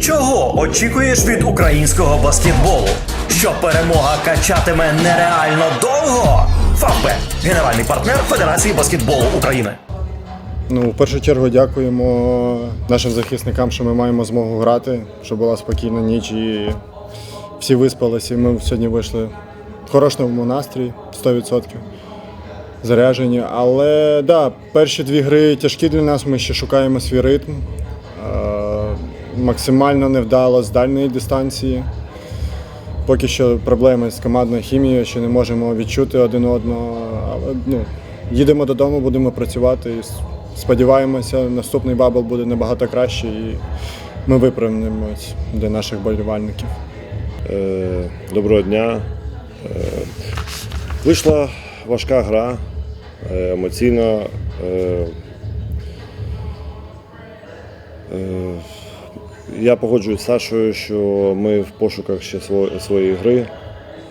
Чого очікуєш від українського баскетболу? Що перемога качатиме нереально довго? Фавбет – генеральний партнер Федерації баскетболу України. Ну, в першу чергу дякуємо нашим захисникам, що ми маємо змогу грати, щоб була спокійна ніч і всі виспалися. І ми сьогодні вийшли в хорошому настрої 100%. Заряджені. Але да, перші дві гри тяжкі для нас, ми ще шукаємо свій ритм. Максимально невдало з дальньої дистанції. Поки що проблеми з командною хімією, ще не можемо відчути один одного. Але ну, їдемо додому, будемо працювати. І сподіваємося, наступний бабл буде набагато краще і ми виправимось для наших болівальників. Е, Доброго дня. Е, Вийшла важка гра, е, емоційно. е, е, Я погоджуюсь з Сашою, що ми в пошуках ще сво- своєї гри,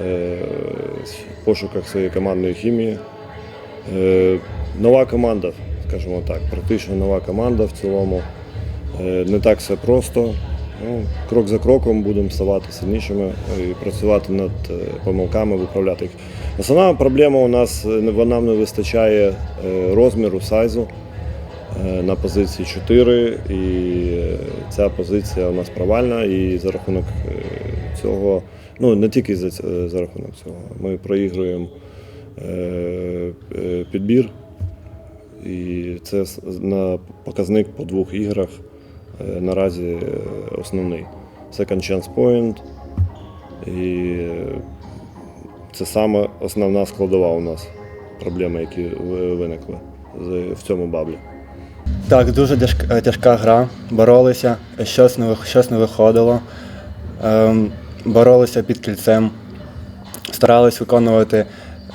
е, в пошуках своєї командної хімії. Е, Нова команда, скажімо так, практично нова команда в цілому. Е, Не так все просто. Ну, крок за кроком будемо ставати сильнішими і працювати над помилками, виправляти їх. Основна проблема у нас е, не- вистачає розміру сайзу на позиції 4, і е, ця позиція у нас провальна. І за рахунок е, цього, ну не тільки за, за рахунок цього, ми проігруємо е, е, підбір. І це на показник по двох іграх е, наразі е, основний. Second chance point. І е, це саме основна складова у нас проблеми, які виникли в цьому баблі. Так, дуже тяжка, тяжка гра. Боролися, щось не, щось не виходило. Ем, боролися під кільцем, старались виконувати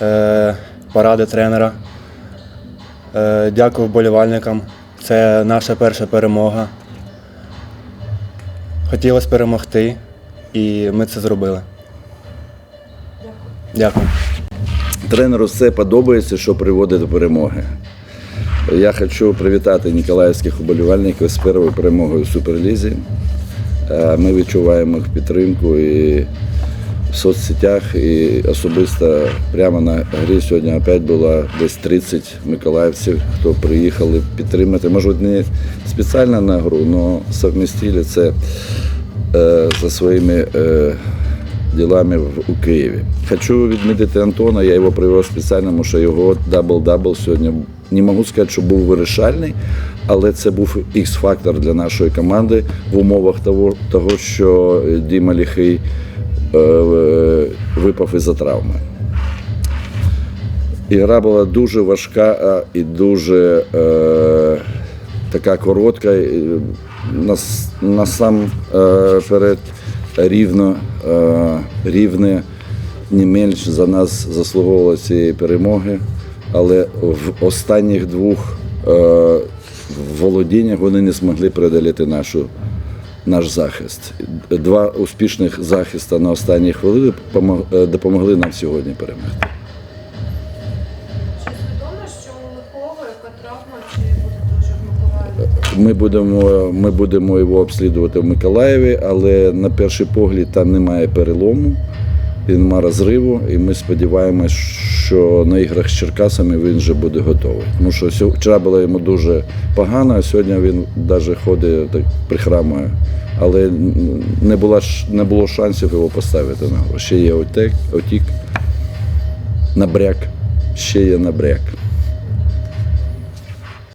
е, поради тренера. Е, дякую вболівальникам. Це наша перша перемога. Хотілося перемогти, і ми це зробили. Дякую. Тренеру все подобається, що приводить до перемоги. Я хочу привітати ніколаївських уболівальників з першою перемогою в Суперлізі. Е, Ми відчуваємо їх підтримку і в соцсетях, і особисто прямо на грі сьогодні опять було десь 30 миколаївців, хто приїхали підтримати. Може, не спеціально на гру, але совмістили це е, за своїми е, ділами у Києві. Хочу відмітити Антона, я його привів спеціально, тому що його дабл-дабл сьогодні не можу сказати, що був вирішальний, але це був ікс-фактор для нашої команди в умовах того, того що Діма Ліхий е, е, випав із-за травми. Ігра була дуже важка і дуже е, така коротка. І Нас, насамперед рівно, е, рівне не менш за нас заслуговувало цієї перемоги, але в останніх двох е, володіннях вони не змогли преодоліти нашу наш захист. Два успішних захиста на останній хвилини е, допомогли нам сьогодні перемогти. Чи відомо, що у Лихова яка травма, чи буде дуже в Миколаєві? Ми будемо, ми будемо його обслідувати в Миколаєві, але на перший погляд там немає перелому і нема розриву. І ми сподіваємось, що на іграх з Черкасами він вже буде готовий. Тому що вчора було йому дуже погано, а сьогодні він навіть ходить так прихрамує. Але не було, не було шансів його поставити на гру. Ще є отек, отік, набряк, ще є набряк.